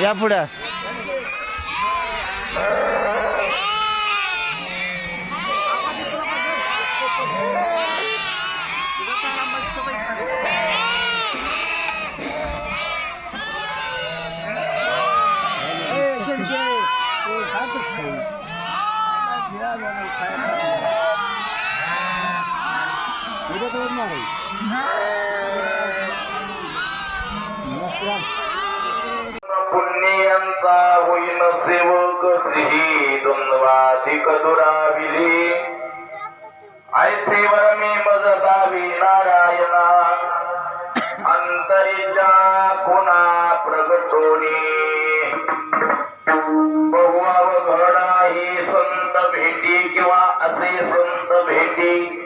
या पुढे. पुण्यांचा दुराविली ऐसी वर्मी मजतावी नारायणा। अंतरीच्या कुणा प्रगटोनी। बहुवा घडा ही संत भेटी किंवा असे संत भेटी।